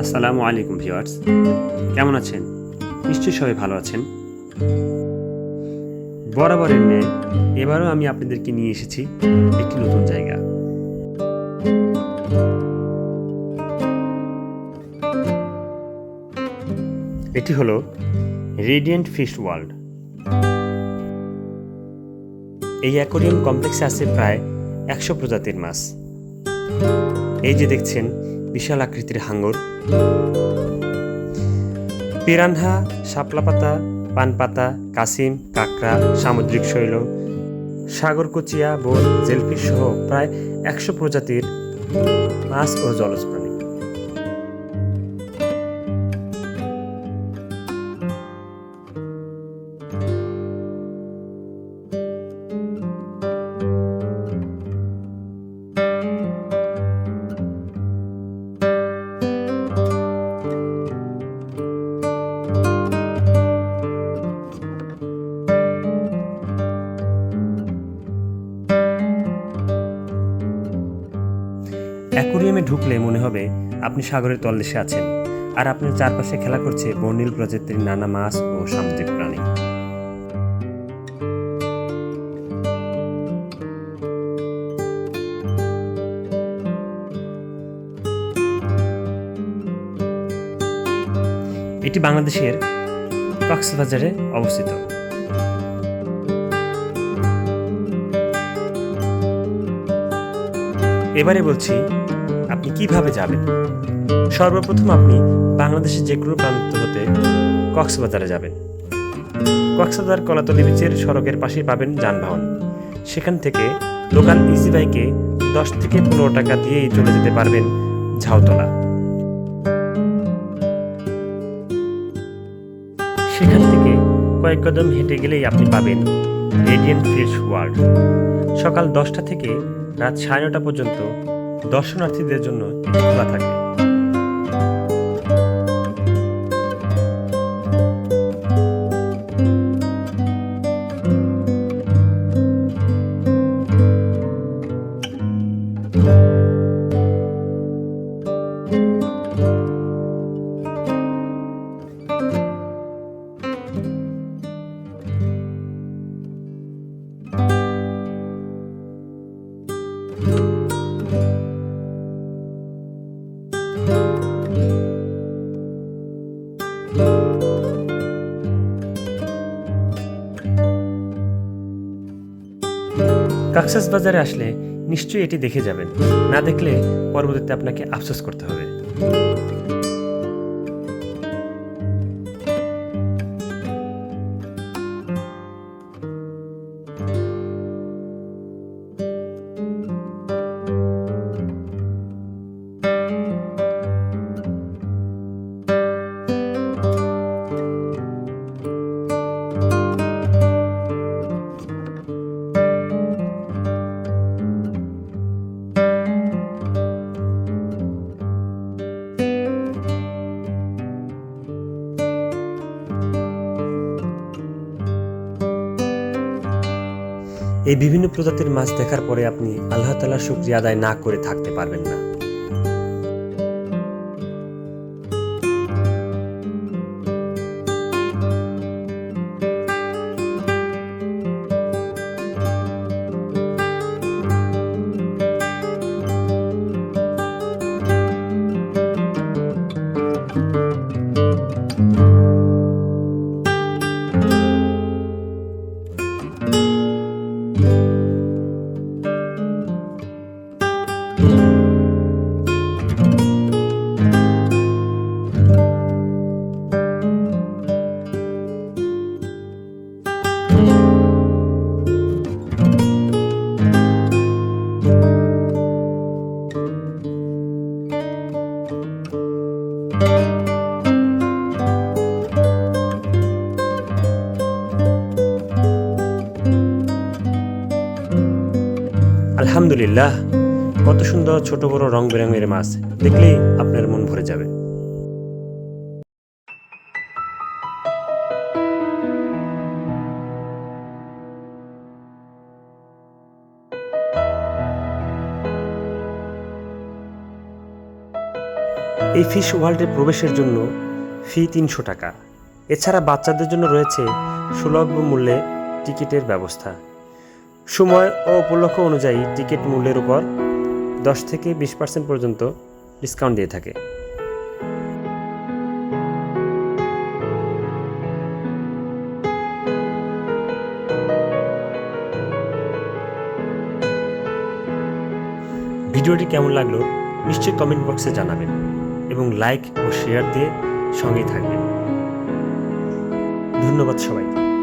আসসালামু আলাইকুম ভিউয়ার্স। কেমন আছেন? নিশ্চয়ই সবাই ভালো আছেন। বরাবরের ন্যায় এবারও আমি আপনাদেরকে নিয়ে এসেছি একটি নতুন জায়গা। এটি হলো রেডিয়েন্ট ফিশ ওয়ার্ল্ড এই অ্যাকোরিয়াম কমপ্লেক্সে আছে প্রায় একশো প্রজাতির মাছ। এই যে দেখছেন, বিশাল আকৃতির হাঙ্গর। পিরানহা শাপলা পাতা পানপাতা, কাসিম, কাঁকড়া, সামুদ্রিক শৈল সাগর কুচিয়া বোল জেলফিশ সহ প্রায় একশো প্রজাতির মাছ ও জলজ প্রাণী। ঢুকলে মনে হবে আপনি সাগরের তলদেশে আছেন আর আপনার চারপাশে খেলা করছে বর্ণিল প্রজাতির নানা মাছ ও সামুদ্রিক প্রাণী। এটি বাংলাদেশের কক্সবাজারে অবস্থিত। এবারে বলছি কীভাবে যাবেন? সর্বপ্রথম আপনি বাংলাদেশের যে কোনো প্রান্ত হতে কক্সবাজারে যাবেন। কক্সবাজার কলাতলি বিচের সড়কের পাশেই পাবেন যানবাহন। সেখান থেকে লোকাল ইজি বাইকে দশ থেকে পনেরো টাকা দিয়েই চলে যেতে পারবেন ঝাউতলা। সেখান থেকে কয়েক কদম হেঁটে গেলেই আপনি পাবেন রেডিয়েন্ট ফিশ ওয়ার্ল্ড সকাল দশটা থেকে রাত সাড়ে নটা পর্যন্ত দর্শনার্থীদের জন্য খোলা থাকে কাকসাস বাজারে আসলে নিশ্চয়ই এটি দেখে যাবেন। না দেখলে পরবর্তীতে আপনাকে আফসোস করতে হবে। এই বিভিন্ন প্রজাতির মাছ দেখার পরে আপনি আল্লাহ তালার শুক্রিয়া আদায় না করে থাকতে পারবেন না। আলহামদুলিল্লাহ, কত সুন্দর ছোট বড় রং বেরঙের মাছ দেখলেই আপনার মন ভরে যাবে। এই ফিশ ওয়ার্ল্ডে প্রবেশের জন্য ফি তিনশো টাকা। এছাড়া বাচ্চাদের জন্য রয়েছে সুলভ মূল্যে টিকিটের ব্যবস্থা। সময় ও উপলক্ষ অনুযায়ী টিকিট মূল্যের উপর দশ থেকে বিশ পার্সেন্ট পর্যন্ত ডিসকাউন্ট দিয়ে থাকে। ভিডিওটি কেমন লাগল নিশ্চয়ই কমেন্ট বক্সে জানাবেন এবং লাইক ও শেয়ার দিয়ে সঙ্গেই থাকবেন। ধন্যবাদ সবাইকে।